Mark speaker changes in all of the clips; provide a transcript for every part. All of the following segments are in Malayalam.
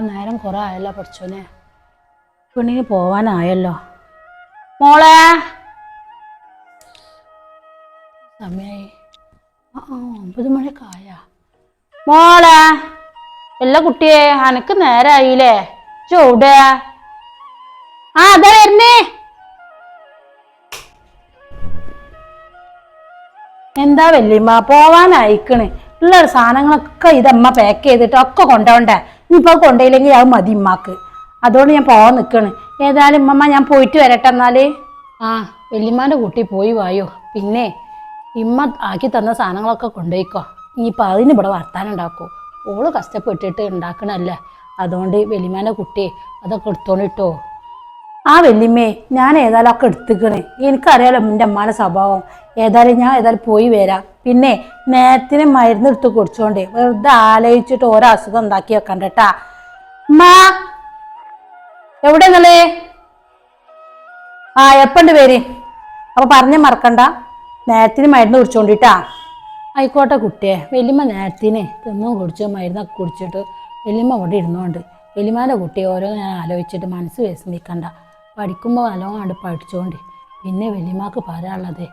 Speaker 1: നേരം കുറെ പഠിച്ചോനെ. പെണ്ണിന് പോവാനായല്ലോ. മോളെ. സമയായി. ഒമ്പത് മണിയൊക്കെ ആയ. മോളെ. എല്ലാ കുട്ടിയെ അനക്ക് നേരായില്ലേ? ചൂട് ആ അതെ വരുന്നേ. എന്താ വല്യമ്മ പോവാനായിക്കണ്. ഉള്ള സാധനങ്ങളൊക്കെ ഇതമ്മ പാക്ക് ചെയ്തിട്ട് ഒക്കെ കൊണ്ടുപോണ്ടേ ഇനിയിപ്പോൾ കൊണ്ടുപോയില്ലെങ്കിൽ അത് മതി ഇമ്മാക്ക്. അതുകൊണ്ട് ഞാൻ പോവാൻ നിൽക്കണ് ഏതായാലും ഇമ്മമ്മ ഞാൻ പോയിട്ട് വരട്ടെ എന്നാൽ. ആ വല്യമ്മാന്റെ കുട്ടി പോയി വായോ. പിന്നെ ഇമ്മ ആക്കി തന്ന സാധനങ്ങളൊക്കെ കൊണ്ടുപോയിക്കോ. ഇനിയിപ്പോൾ അതിന് ഇവിടെ വർത്താനം ഉണ്ടാക്കൂ. ഓൾ കഷ്ടപ്പെട്ടിട്ട് ഉണ്ടാക്കണല്ലേ. അതുകൊണ്ട് വല്യമ്മാന്റെ കുട്ടി അതൊക്കെ എടുത്തോണ്ടിട്ടോ ആ വെല്ലിമ്മേ ഞാൻ ഏതായാലും ഒക്കെ എടുത്തിക്കണേ. എനിക്കറിയാലോ എന്റെ അമ്മാന്റെ സ്വഭാവം. ഏതായാലും ഞാൻ ഏതായാലും പോയി വരാം. പിന്നെ നേരത്തിന് മരുന്ന് എടുത്ത് കുടിച്ചോണ്ടേ വെറുതെ ആലോചിച്ചിട്ട് ഓരോ അസുഖം ഉണ്ടാക്കി വെക്കണ്ട കേട്ടാ മാ എവിടെ നിന്നല്ലേ ആ എപ്പണ്ട് പേര്? അപ്പൊ പറഞ്ഞ മറക്കണ്ട. നേരത്തിന് മരുന്ന് കുടിച്ചോണ്ടിട്ടാ ആയിക്കോട്ടെ കുട്ടിയെ വലിയമ്മ നേരത്തിന് തിന്നും കുടിച്ചു മരുന്നൊക്കെ കുടിച്ചിട്ട് വലിയമ്മ അവിടെ ഇരുന്നോണ്ട്. വലിയമ്മേന്റെ കുട്ടിയെ ഓരോ ഞാൻ ആലോചിച്ചിട്ട് മനസ്സ് വിഷമിക്കണ്ട. പഠിക്കുമ്പോൾ നല്ലോണം പഠിച്ചോണ്ട്. പിന്നെ വലിയമ്മക്ക് പറയാനുള്ളത്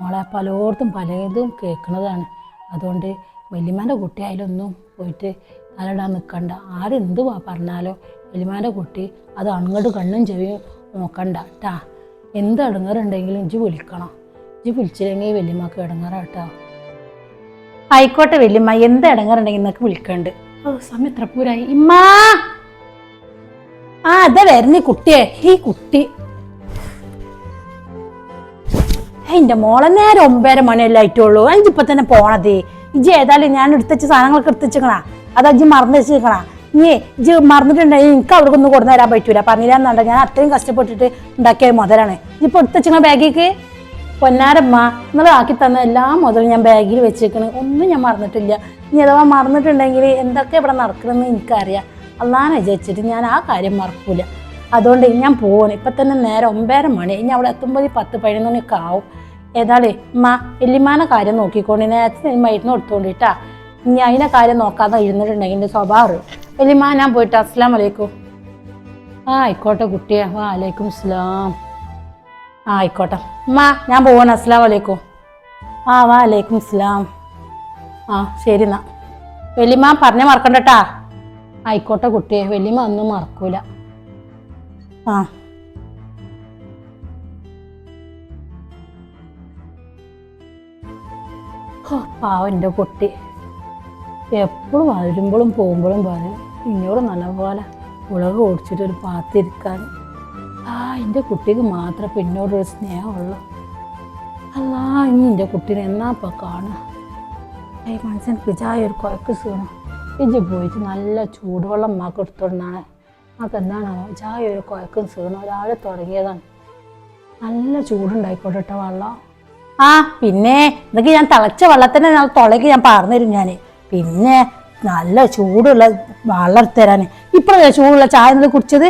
Speaker 1: മോളെ പലയിടത്തും പലതും കേൾക്കുന്നതാണ് അതുകൊണ്ട് വലിയമാന്റെ കുട്ടിയായാലൊന്നും പോയിട്ട് തലയിടാൻ നിൽക്കണ്ട ആരെന്ത് പറഞ്ഞാലോ വലിയമാന്റെ കുട്ടി അത് അങ്ങോട്ട് കണ്ണും ചെവിയും നോക്കണ്ട ട്ടാ. എന്ത് ഇടങ്ങാറുണ്ടെങ്കിലും ഇജ്ജ് വിളിക്കണം. ഇജ്ജ് വിളിച്ചില്ലെങ്കിൽ വലിയമ്മക്ക് ഇടങ്ങാറാട്ടോ ആയിക്കോട്ടെ വലിയമ്മ എന്ത് ഇടങ്ങാറുണ്ടെങ്കിൽ നിനക്ക് വിളിക്കണ്ട്. ഓ സമയം എത്ര പൂരായി. ഇമ്മാ! ആ അതെ വരുന്ന കുട്ടിയെ. ഈ കുട്ടി. എന്റെ മോളെ നേരെ ഒമ്പതര മണിയല്ലേ ആയിട്ടുള്ളൂ. അഞ്ചിപ്പൊ തന്നെ പോണത്. ഇജ്ജി ഏതായാലും ഞാൻ എടുത്തുവെച്ച സാധനങ്ങളൊക്കെ എടുത്തുവെച്ചേക്കണ അത് അജ്ജ് മറന്നു വെച്ചിരിക്കണാ ഇനി ഇജ്ജി മറന്നിട്ടുണ്ടെങ്കിൽ എനിക്ക് അവിടെ ഒന്നും കൊണ്ടു തരാൻ പറ്റൂല. പറഞ്ഞില്ലാന്നുണ്ട ഞാൻ അത്രയും കഷ്ടപ്പെട്ടിട്ട് ഉണ്ടാക്കിയ മുതലാണ്. ഇപ്പൊ എടുത്തുവെച്ചേക്കണ ബാഗിക്ക്? പൊന്നാരമ്മ നിങ്ങൾ ആക്കി തന്ന എല്ലാ മുതലും ഞാൻ ബാഗിൽ വെച്ചേക്കണ്. ഒന്നും ഞാൻ മറന്നിട്ടില്ല. ഇനി അഥവാ മറന്നിട്ടുണ്ടെങ്കിൽ എന്തൊക്കെ ഇവിടെ നടക്കണമെന്ന് എനിക്കറിയാം. അള്ളാനെ വിചാരിച്ചിട്ട് ഞാൻ ആ കാര്യം മറക്കൂല. അതുകൊണ്ട് ഞാൻ പോവാണ്. ഇപ്പം തന്നെ നേരെ ഒമ്പതര മണി. ഇനി അവിടെ എത്തുമ്പോൾ പത്ത് പതിനൊന്ന് മണിയൊക്കെ ആവും. ഏതായാലേ ഉമ്മ എല്ലിമാന കാര്യം നോക്കിക്കൊണ്ട് നേരത്തെ മരുന്ന് കൊടുത്തോണ്ടിട്ടാ. ഇനി അതിനെ കാര്യം നോക്കാതെ ഇരുന്നിട്ടുണ്ടെങ്കിൽ എന്റെ സ്വഭാവം എല്ലിമാ ഞാൻ പോയിട്ട് അസ്സാം വലൈക്കും ആ ആയിക്കോട്ടെ കുട്ടിയെ വാ അലൈക്കും സ്ലാം ആ ആയിക്കോട്ടെ. ഉമ്മ ഞാൻ പോവാണ്. അസ്സാം വലൈക്കും ആ വാ അലൈക്കും സ്ലാം ആ ശരി എന്നാ. വല്യമ്മ പറഞ്ഞ മറക്കണ്ടട്ടാ ആയിക്കോട്ടെ കുട്ടിയെ. വലിയ ഒന്നും മറക്കൂല. ആ. പാവന്റെ കുട്ടി. എപ്പോഴും വരുമ്പോഴും പോകുമ്പോഴും പറയും ഇന്നോട് നല്ലപോലെ ഉളക് ഓടിച്ചിട്ട് ഒരു പാത്തിരിക്കാൻ. ആ എന്റെ കുട്ടിക്ക് മാത്രം പിന്നോടൊരു സ്നേഹമുള്ളൂ. അല്ലാ ഇനി എന്റെ കുട്ടീനെ എന്നാ ഇപ്പോൾ കാണുക? മനസ്സിന് ഒരു കുഴക്ക് സീണം ഇജ്ജ് പോയിട്ട് നല്ല ചൂടുവെള്ളം മാക്ക് എടുത്തോണ്ടാണ് മാക്ക് എന്താണോ ചായ ഒരു കുഴക്കും സീണോ ഒരാളെ തുടങ്ങിയതാണ്. നല്ല ചൂടുണ്ടായിക്കോട്ടെ കേട്ടോ വെള്ളം. ആ പിന്നെ ഇതൊക്കെ ഞാൻ തിളച്ച വെള്ളത്തിന്റെ ഞാൻ തുളയ്ക്ക് ഞാൻ പറഞ്ഞു തരും ഞാൻ പിന്നെ നല്ല ചൂടുള്ള വെള്ളം എടുത്ത് തരാൻ ഇപ്പോഴല്ലേ ചൂടുള്ള ചായ എന്തെങ്കിലും കുടിച്ചത്?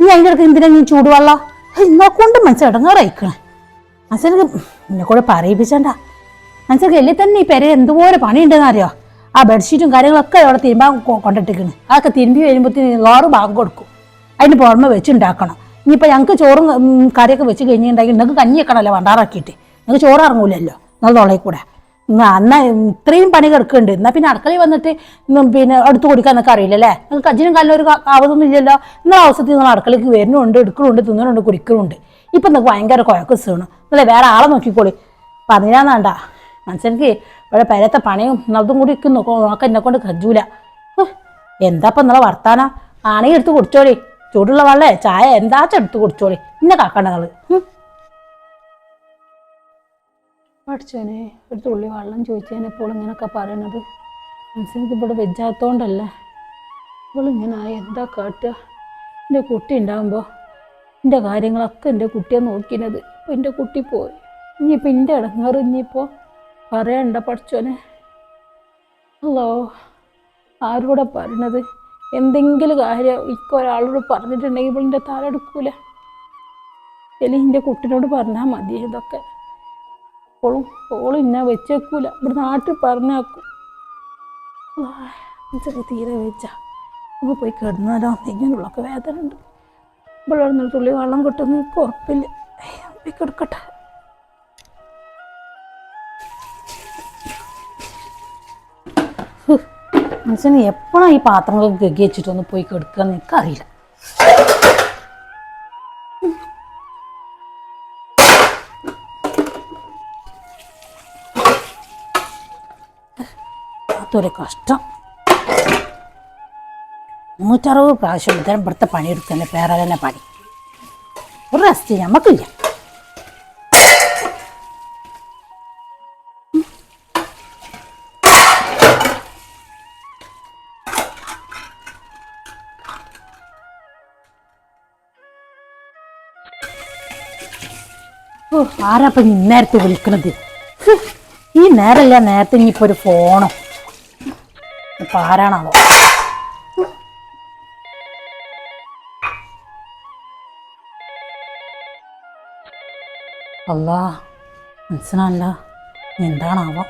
Speaker 1: നീ അതിന്റെ ഇടയ്ക്ക് എന്തിനാ നീ ചൂടുവെള്ളം? ഇന്നെ കൊണ്ട് മനസ്സിൽ ഇടങ്ങാറായിക്കണേ. മനസ്സിലെ എന്നെ കൂടെ പറയിപ്പിച്ചണ്ട. മനസ്സിലൊക്കെ എല്ലാം തന്നെ ഈ പെര എന്തോരം പണിയുണ്ടെന്ന് അറിയോ ആ ബെഡ്ഷീറ്റും കാര്യങ്ങളൊക്കെ അവിടെ തിരുമ്പാൻ കൊണ്ടിട്ടിരിക്കുന്നത് അതൊക്കെ തിരുമ്പി വരുമ്പോഴത്തേന് ലോറ് ഭാഗം കൊടുക്കും. അതിന് പുറമെ വെച്ചുണ്ടാക്കണം. ഇനിയിപ്പോൾ ഞങ്ങൾക്ക് ചോറും കറിയൊക്കെ വെച്ച് കഴിഞ്ഞിട്ടുണ്ടെങ്കിൽ നിങ്ങൾക്ക് കഞ്ഞി വെക്കണമല്ലോ വണ്ടാറാക്കിയിട്ട് നിങ്ങൾക്ക് ചോറ് നിങ്ങൾ തൊളയിൽ കൂടെ. അന്ന ഇത്രയും പണി കിടക്കുന്നുണ്ട് എന്നാൽ പിന്നെ അടുക്കളയിൽ വന്നിട്ട് പിന്നെ എടുത്തു കൊടുക്കാൻ നിങ്ങൾക്ക് അറിയില്ലല്ലേ നിങ്ങൾക്ക് അഞ്ചിനും കാലിനും ഒരു ആവതൊന്നും ഇല്ലല്ലോ. നിങ്ങൾ അവസരത്തിൽ നിങ്ങൾ അടുക്കളയ്ക്ക് വരുന്നുണ്ട് എടുക്കുന്നുണ്ട് തിന്നുന്നുണ്ട് കുടിക്കുന്നുണ്ട്. ഇപ്പം നിങ്ങൾക്ക് ഭയങ്കര കുഴക്കം സീണ്. അല്ലേ വേറെ ആളെ നോക്കിക്കോളി. പറഞ്ഞാന്നാണ്ട മനസ്സിലേക്ക് ഇവിടെ പെരത്തെ പണയും അതും കൂടി ഇരിക്കുന്നു നോക്കോ എന്നെ കൊണ്ട് കജൂല എന്താപ്പം നിങ്ങളെ വർത്താനം? ആണെങ്കിൽ എടുത്ത് കുടിച്ചോളി. ചൂടുള്ള വെള്ളേ ചായ എന്താച്ചാ എടുത്ത് കുടിച്ചോളി. ഇന്നെ കാക്കണ്ട നിങ്ങൾ. ഒരു തുള്ളി വെള്ളം ചോദിച്ചേനെ ഇപ്പോൾ ഇങ്ങനെയൊക്കെ പറയണത് മനസ്സിലേക്ക് ഇവിടെ വെജാത്തോണ്ടല്ലേ. ഇവളിങ്ങനെ എന്താ കാട്ടുക എന്റെ കുട്ടി ഉണ്ടാകുമ്പോൾ എന്റെ കാര്യങ്ങളൊക്കെ എന്റെ കുട്ടിയെ നോക്കിയത് ഇപ്പം എന്റെ കുട്ടി പോയി. ഇനിയിപ്പോൾ എന്റെ ഇടങ്ങാറ് ഇനിയിപ്പോൾ പറയണ്ട പഠിച്ചോനെ? ഹലോ ആരോടെ പറയണത്? എന്തെങ്കിലും കാര്യം ഇക്കൊരാളോട് പറഞ്ഞിട്ടുണ്ടെങ്കിൽ ഇവളിന്റെ തല എടുക്കൂല. എലി എന്റെ കുട്ടിനോട് പറഞ്ഞാൽ മതി ഇതൊക്കെ. ഓളും ഓളും ഇന്നെ വെച്ചേക്കൂല. ഇവിടെ നാട്ടിൽ പറഞ്ഞേക്കും. ചെറിയ തീരെ വെച്ച. നമുക്ക് പോയി കിടന്നാലോ? ഇങ്ങനെയുള്ളൊക്കെ വേദന ഉണ്ട് ഇവിടെ തുള്ളി വെള്ളം കിട്ടുന്ന ഉറപ്പില്ല. പോയി കിടക്കട്ടെ മനുഷ്യന് എപ്പോഴാണ് ഈ പാത്രങ്ങളൊക്കെ ഗഗി വെച്ചിട്ടൊന്ന് പോയി കെടുക്കുക എനിക്കറിയില്ല. അതൊരു കഷ്ടം. നൂറ്ററുപത് പ്രാവശ്യം ഇത്തരം ഇവിടുത്തെ പണിയെടുക്കുന്ന പേരെ തന്നെ പണി. ഒരു റെസ്റ്റ് നമുക്കില്ല. ഓ ആരാപ്പം ഇന്നേരത്തെ വിളിക്കണത്? ഈ നേരല്ല നേരത്തെ ഇനിയിപ്പോ ഒരു ഫോണോ? ഇപ്പൊ ആരാണാവോ? അല്ലാ മനസ്സിനല്ല എന്താണാവോ.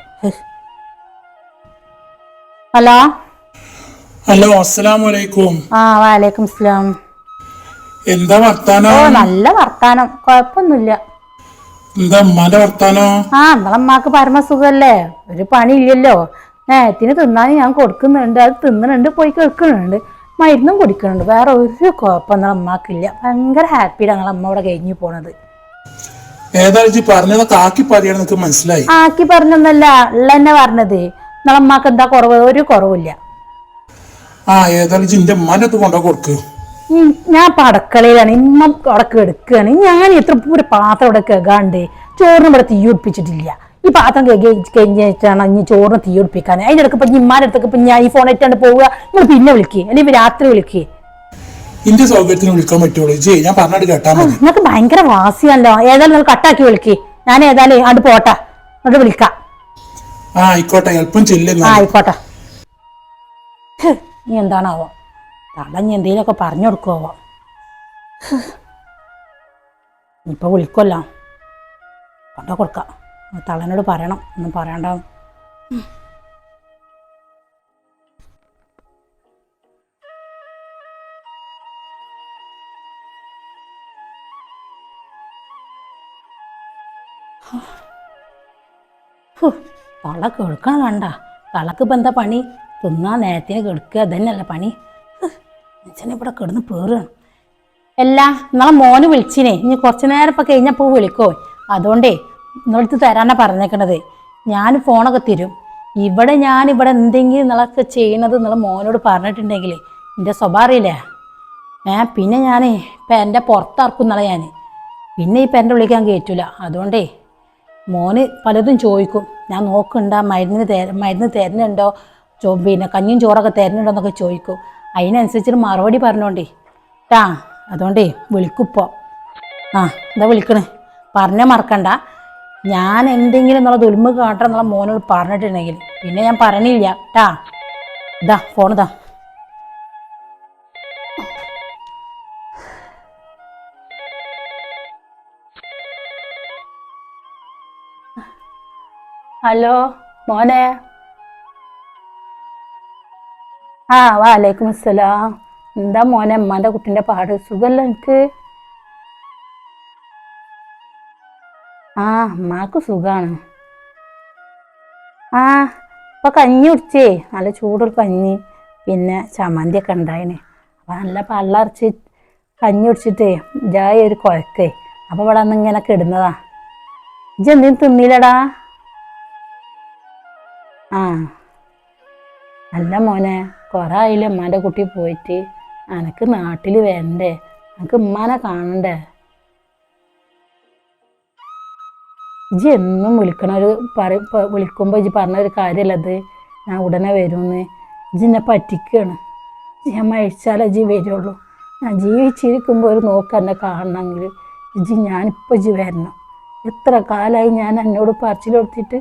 Speaker 1: ഹലോ?
Speaker 2: ഹലോ അസ്സലാമു അലൈക്കും
Speaker 1: ആ വാലേക്കും സ്ലാം
Speaker 2: എന്താ വർത്താനം?
Speaker 1: ഓ നല്ല വർത്താനം. കുഴപ്പമൊന്നുമില്ല
Speaker 2: എന്താ വർത്താനോ?
Speaker 1: ആ നമ്മളമ്മക്ക് പരമസുഖല്ലേ? ഒരു പണി ഇല്ലല്ലോ നേരത്തിന് തിന്നാൻ ഞാൻ കൊടുക്കുന്നുണ്ട്. അത് തിന്നണുണ്ട് പോയി കേൾക്കുന്നുണ്ട് മരുന്നും കുടിക്കുന്നുണ്ട്. വേറെ ഒരു കുഴപ്പം നമ്മളമ്മക്കില്ല ഭയങ്കര ഹാപ്പിയാണ് ഞങ്ങളമ്മ ഇവിടെ കഴിഞ്ഞു പോണത്.
Speaker 2: ഏതായാലും ഇജ്ജ് പറഞ്ഞതൊക്കെ ആക്കി മനസ്സിലായി.
Speaker 1: ആക്കി പറഞ്ഞൊന്നല്ല ഉള്ള തന്നെ പറഞ്ഞത് നമ്മളമ്മക്ക് എന്താ കുറവ്? ഒരു കുറവില്ല
Speaker 2: ആ ഏതായാലും എന്റെ ഉമ്മാന്റെ അടുത്ത് കൊണ്ടോ കൊടുക്ക്.
Speaker 1: ഉം, ഞാൻ ഇപ്പൊ അടക്കളയിലാണ് ഇമ്മ അവിടെ കിടക്കുകയാണ് ഞാൻ എത്ര പൂര പാത്രം ഇവിടെ കേൾക്കാണ്ട് ചോറിന് ഇവിടെ തീ ഒടിപ്പിച്ചിട്ടില്ല ഈ പാത്രം കഴിഞ്ഞാണ് ഇനി ചോറിന് തീ ഒടിപ്പിക്കാൻ അതിന്റെ ഇടയ്ക്ക് ഇപ്പം ഇമ്മാന്റെ അടുത്തൊക്കെ ഇപ്പം ഞാൻ ഈ ഫോൺ ആയിട്ടാണ് പോവുക. നിങ്ങൾ പിന്നെ വിളിക്കുക അല്ലെങ്കിൽ രാത്രി വിളിക്കുക
Speaker 2: ഇന്റെ സൗകര്യത്തിന് വിളിക്കാൻ പറ്റുള്ളൂ. ഇജ്ജ് ഞാൻ പറഞ്ഞിട്ട് കേട്ടാ മതി.
Speaker 1: നിങ്ങൾക്ക് ഭയങ്കര വാസിയാണല്ലോ ഏതായാലും നിങ്ങൾ കട്ടാക്കി വിളിക്കേ. ഞാൻ ഏതായാലും അങ്ങോട്ട് പോട്ടെ. അങ്ങോട്ട് വിളിക്കാം.
Speaker 2: ആ ആയിക്കോട്ടെ. എളുപ്പം ചെല്ലുന്ന
Speaker 1: ആയിക്കോട്ടെ. നീ എന്താണാവോ? തടഞ്ഞ് എന്തെങ്കിലുമൊക്കെ പറഞ്ഞു കൊടുക്കുവോ? ഇപ്പൊ വിളിക്കുമല്ലോ കൊണ്ട കൊടുക്കാം. തള്ളനോട് പറയണം. ഒന്നും പറയണ്ട തളക്ക് കേൾക്കണം വേണ്ട തളക്ക് ഇപ്പം എന്താ പണി? തിന്നാൻ നേരത്തെ കെടുക്കുക. അതന്നെയല്ല പണി. അച്ഛനെ ഇവിടെ കിടന്ന് പേറുകയാണ്. അല്ല നിങ്ങളെ മോന് വിളിച്ചിനെ. ഇനി കുറച്ച് നേരം ഇപ്പം കഴിഞ്ഞപ്പോൾ വിളിക്കോ? അതുകൊണ്ടേ നിങ്ങളടുത്ത് തരാനാണ് പറഞ്ഞേക്കണത്. ഞാൻ ഫോണൊക്കെ തരും. ഇവിടെ ഞാൻ ഇവിടെ എന്തെങ്കിലും നിങ്ങളൊക്കെ ചെയ്യണത് നിങ്ങളെ മോനോട് പറഞ്ഞിട്ടുണ്ടെങ്കിൽ എന്റെ സ്വഭാവം അറിയില്ലേ. ഏ പിന്നെ ഞാൻ ഇപ്പം എന്റെ പുറത്തിറക്കും എന്നുള്ള ഞാൻ പിന്നെ ഇപ്പം എന്റെ വിളിക്കാൻ കയറ്റൂല. അതുകൊണ്ടേ മോന് പലതും ചോദിക്കും. ഞാൻ നോക്കുന്നുണ്ടോ മരുന്നിന് തര മരുന്ന് തരുന്നുണ്ടോ? പിന്നെ കഞ്ഞിയും ചോറൊക്കെ തരുന്നുണ്ടോ എന്നൊക്കെ ചോദിക്കും. അതിനനുസരിച്ചിട്ട് മറുപടി പറഞ്ഞോണ്ടേ. ട്ടാ അതുകൊണ്ടേ വിളിക്കുപ്പോ. ആ എന്താ വിളിക്കണേ? പറഞ്ഞ മറക്കണ്ട. ഞാൻ എന്തെങ്കിലും എന്നുള്ള ദുൽമ കാട്ടണം എന്നുള്ള മോനോട് പറഞ്ഞിട്ടുണ്ടെങ്കിൽ പിന്നെ ഞാൻ പറഞ്ഞില്ല ട്ടാ ഇതാ ഫോൺ ഇതാ. ഹലോ മോനെ. ആ വാലേക്കും അസ്സലാം. എന്താ മോനെ അമ്മാന്റെ കുട്ടിന്റെ പാട്? സുഖമല്ല എനിക്ക് ആ അമ്മാക്ക് സുഖമാണ് ആ ഇപ്പൊ കഞ്ഞി കുടിച്ചേ. നല്ല ചൂടൊരു കഞ്ഞി പിന്നെ ചമ്മന്തിയൊക്കെ ഉണ്ടായിന്. അപ്പം നല്ല പള്ളറച്ച് കഞ്ഞി കുടിച്ചിട്ടേ ജായ ഒരു കുഴക്കേ. അപ്പോൾ ഇവിടെ അന്ന് ഇങ്ങനെ കിടുന്നതാ. ഇജ് എന്തെങ്കിലും തിന്നില്ലടാ ആ. അല്ല മോനെ കുറേ ആയില്ലേ ഉമ്മാന്റെ കുട്ടി പോയിട്ട്. അനക്ക് നാട്ടിൽ വേണ്ടേ അനക്ക് ഉമ്മാനെ കാണണ്ടേ? ഇജ്ജി എന്നും വിളിക്കണ ഒരു പറ വിളിക്കുമ്പോൾ ഇജ്ജി പറഞ്ഞ ഒരു കാര്യമല്ലത് ഞാൻ ഉടനെ വരുമെന്ന് ഇജ്ജി എന്നെ പറ്റിക്കുകയാണ് ഞാൻ മഴിച്ചാലേ ഇജ്ജ് വരുള്ളൂ. ഞാൻ ജീവിച്ചിരിക്കുമ്പോൾ ഒരു നോക്ക് എന്നെ കാണണമെങ്കിൽ ഇജ്ജി ഞാനിപ്പോൾ ഇജ്ജ് വരണം. എത്ര കാലമായി ഞാൻ എന്നോട് പറിച്ചിലെടുത്തിട്ട്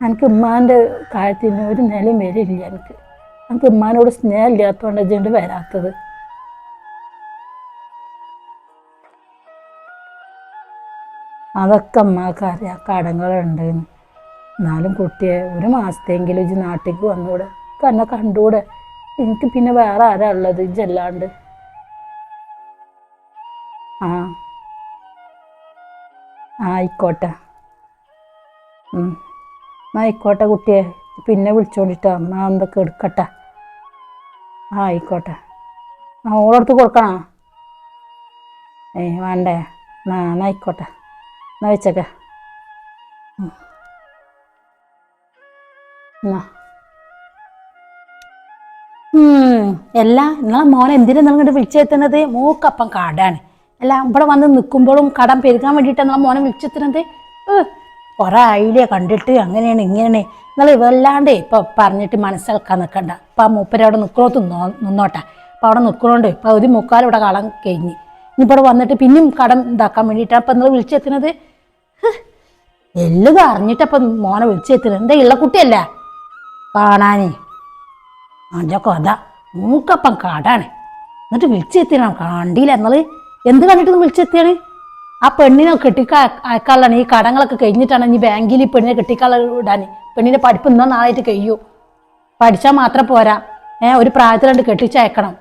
Speaker 1: എനിക്ക് ഉമ്മാന്റെ കാര്യത്തിന് ഒരു നിലയും വരില്ല എനിക്ക്. എനിക്ക് ഉമ്മാനോട് സ്നേഹം ഇല്ലാത്തതുകൊണ്ട് ഇതുകൊണ്ട് വരാത്തത്. അതൊക്കെ അമ്മയ്ക്ക് അറിയാം. കടങ്ങളുണ്ട്. എന്നാലും കുട്ടിയെ ഒരു മാസത്തെങ്കിലും ഇജ്ജ് നാട്ടിലേക്ക് വന്നൂടെ. കാരണം കണ്ടൂടെ. എനിക്ക് പിന്നെ വേറെ ആരാ ഉള്ളത് ഇജ്ജല്ലാണ്ട് ആ. ആയിക്കോട്ടെ. ആയിക്കോട്ടെ കുട്ടിയെ. പിന്നെ വിളിച്ചോണ്ടിട്ടാ. അമ്മ എന്തൊക്കെ എടുക്കട്ടെ? ആ ആയിക്കോട്ടെ. ആ ഓളടുത്ത് കൊടുക്കണോ? ഏ വേണ്ടേ. എന്നാ ആയിക്കോട്ടെ. എന്നാ വെച്ചേക്ക. എല്ലാ നിങ്ങളെ മോനെ എന്തിനാ നിങ്ങളിങ്ങോട്ട് വിളിച്ചെത്തുന്നത്? മൂക്കപ്പം കാടാണ്. അല്ല ഇവിടെ വന്ന് നിൽക്കുമ്പോഴും കടം പെരുകാൻ വേണ്ടിയിട്ടാണ് നിങ്ങളെ മോനെ വിളിച്ചെത്തുന്നത്. കുറേ ആയില്ലേ കണ്ടിട്ട് അങ്ങനെയാണ് ഇങ്ങനെയാണ്. നിങ്ങൾ ഇവല്ലാണ്ട് ഇപ്പൊ പറഞ്ഞിട്ട് മനസ്സിലാക്കാൻ നിൽക്കണ്ട ഇപ്പം ആ മൂപ്പര് അവിടെ നിൽക്കണോത്ത് നിന്നോട്ടെ. അപ്പം അവിടെ നിൽക്കണോണ്ട് ഇപ്പം ഒരു മുക്കാലും ഇവിടെ കളം കഴിഞ്ഞ്. ഇനിയിപ്പോൾ ഇവിടെ വന്നിട്ട് പിന്നെയും കടം ഇതാക്കാൻ വേണ്ടിയിട്ടാണ് ഇപ്പം നിങ്ങൾ വിളിച്ചെത്തുന്നത്? എല്ലാം അറിഞ്ഞിട്ടപ്പം മോനെ വിളിച്ചെത്തുന്നത്. എന്താ ഉള്ള കുട്ടിയല്ല? കാണാനേ. അതിന്റെ കഥ മൂക്കപ്പം കാടാണ്. എന്നിട്ട് വിളിച്ചെത്തിയാണ് കണ്ടില്ല എന്നാൽ എന്ത് കണ്ടിട്ട് വിളിച്ചെത്തിയാണ് ആ പെണ്ണിനെ കെട്ടിക്ക അയക്കാനുള്ളതാണ് ഈ കടങ്ങളൊക്കെ കഴിഞ്ഞിട്ടാണ് ഇനി ബാങ്കിൽ ഈ പെണ്ണിനെ കെട്ടിക്കാനുള്ള ഇടാൻ പെണ്ണിന്റെ പഠിപ്പ് ഇന്നോ നാളായിട്ട് കഴിയൂ. പഠിച്ചാൽ മാത്രം പോരാ. ഏഹ് ഒരു പ്രായത്തിലുണ്ട് കെട്ടിച്ചയക്കണം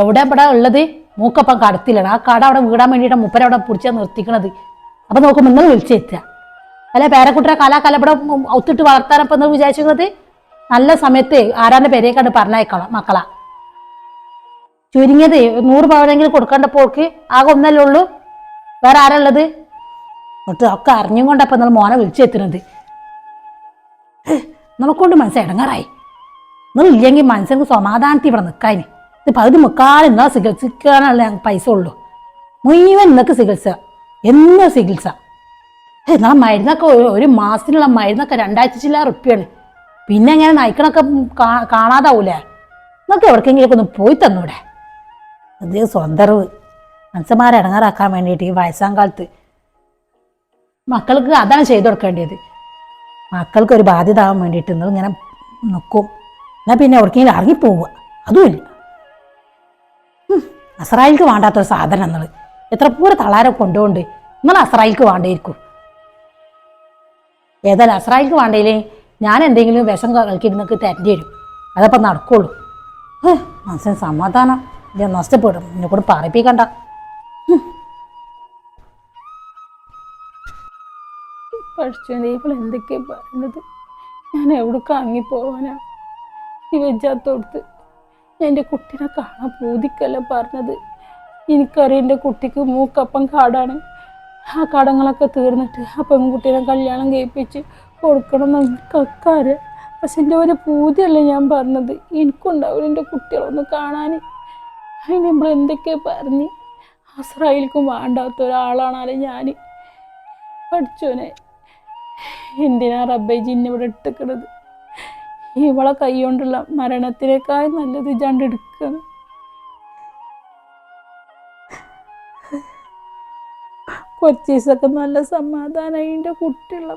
Speaker 1: എവിടെ ഇവിടെ ഉള്ളത്? മൂക്കപ്പം കടത്തിലാണ്. ആ കട അവിടെ വീടാൻ വേണ്ടിയിട്ട് മുപ്പര അവിടെ പിടിച്ചാൽ നിർത്തിക്കണത്. അപ്പം നോക്കുമ്പോൾ നിങ്ങൾ വിളിച്ചെത്തുക അല്ലെ പേരക്കുട്ടിയുടെ കലാകാലം ഇവിടെ ഒത്തിട്ട് വളർത്താനപ്പം നിങ്ങൾ വിചാരിച്ചിരുന്നത് നല്ല സമയത്ത് ആരാന്റെ പേരെ കണ്ട് പറഞ്ഞയക്കണം മക്കളാ. ചുരുങ്ങിയത് നൂറ് പവനെങ്കിലും കൊടുക്കേണ്ട പോക്ക്. ആകെ ഒന്നല്ലേ ഉള്ളൂ? വേറെ ആരുള്ളത് എന്നിട്ട് ഒക്കെ അറിഞ്ഞും കൊണ്ടപ്പം നമ്മൾ മോനെ വിളിച്ചെത്തുന്നത്. നമുക്കൊണ്ട് മനസ്സ് ഇടങ്ങാറായി. നിങ്ങൾ ഇല്ലെങ്കിൽ മനസ്സിന് സമാധാനത്തിൽ ഇവിടെ നിൽക്കാന് ഇത് പകുതി മുക്കാലും നിങ്ങളെ ഞങ്ങൾക്ക് പൈസ ഉള്ളൂ. മുഴുവൻ നിങ്ങൾക്ക് ചികിത്സ. എന്നും ചികിത്സ. നിങ്ങളെ മരുന്നൊക്കെ ഒരു- മാസത്തിനുള്ള മരുന്നൊക്കെ രണ്ടാഴ്ച ചില്ലാറ് റുപ്യാണ് പിന്നെ എങ്ങനെ നയിക്കണൊക്കെ കാണാതാവൂലേ? നിങ്ങൾക്ക് എവിടേക്കെങ്കിലും ഒന്ന് പോയി തന്നൂടെ? അത് സ്വന്തറവ്. മനുഷ്യന്മാരെ ഇടങ്ങാറാക്കാൻ വേണ്ടിയിട്ട് ഈ വയസ്സാം കാലത്ത് മക്കൾക്ക് അതാണ് ചെയ്തു കൊടുക്കേണ്ടത്. മക്കൾക്ക് ഒരു ബാധ്യത ആവാൻ വേണ്ടിയിട്ട് നിങ്ങൾ ഇങ്ങനെ നിൽക്കും എന്നാൽ പിന്നെ എവിടേക്കെങ്കിലും ഇറങ്ങിപ്പോവുക. അതുമില്ല അസ്രായിൽക്ക് വേണ്ടാത്തൊരു സാധനം നിങ്ങൾ എത്ര പൂരെ തളാരെ കൊണ്ടുകൊണ്ട് നിങ്ങൾ അസറായിൽക്ക് വേണ്ടിയിരിക്കും ഏതായാലും അസറായിൽക്ക് വേണ്ടയില്ലേ ഞാൻ എന്തെങ്കിലും വിഷം കളിക്കിട്ട് നിങ്ങൾക്ക് തരേണ്ടി വരും. അതപ്പം നടക്കുള്ളൂ. മനസ്സിന് സമാധാനം. നഷ്ടപ്പെടും. എന്നെ കൂടെ പറയിപ്പിക്കണ്ട.
Speaker 3: പഠിച്ചോനെ ഇവൾ എന്തൊക്കെയാ പറയുന്നത്? ഞാൻ എവിടെ പോവാനാ ഈ വെജാത്തോടുത്ത് ഞാൻ എന്റെ കുട്ടീനെ കാണാൻ പൂതിക്കല്ല പറഞ്ഞത്. എനിക്കറിയാം എന്റെ കുട്ടിക്ക് മൂക്കപ്പം കാടാണ്. ആ കടങ്ങളൊക്കെ തീർന്നിട്ട് ആ പെൺകുട്ടീനെ കല്യാണം കഴിപ്പിച്ച് കൊടുക്കണം എന്ന് എനിക്കൊക്കെ പക്ഷെ എന്റെ ഒരു പൂതിയല്ല ഞാൻ പറഞ്ഞത്. എനിക്കുണ്ടാവില്ല എന്റെ കുട്ടികളൊന്ന് കാണാൻ അതിന് നമ്മൾ എന്തൊക്കെയാ പറഞ്ഞ്? അസ്രായിൽക്കും വേണ്ടാത്ത ഒരാളാണാലും ഞാൻ പഠിച്ചോനെ. എന്തിനാ റബ്ബേ ജിന്നെ ഇവിടെ ഇട്ടിക്കണത്? ഇവളെ കൈകൊണ്ടുള്ള മരണത്തിനേക്കാൾ നല്ലത് ജണ്ട് എടുക്കണം. കുറച്ച് ദിവസമൊക്കെ നല്ല സമാധാനമായി എന്റെ കുട്ടിയുള്ള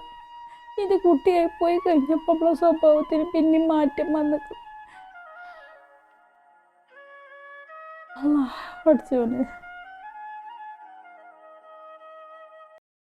Speaker 3: ഇത് കുട്ടിയായി പോയി കഴിഞ്ഞപ്പോൾ അവളെ സ്വഭാവത്തിന് പിന്നെയും മാറ്റം വന്നിട്ട് പഠിച്ചു പഠിച്ചോനെ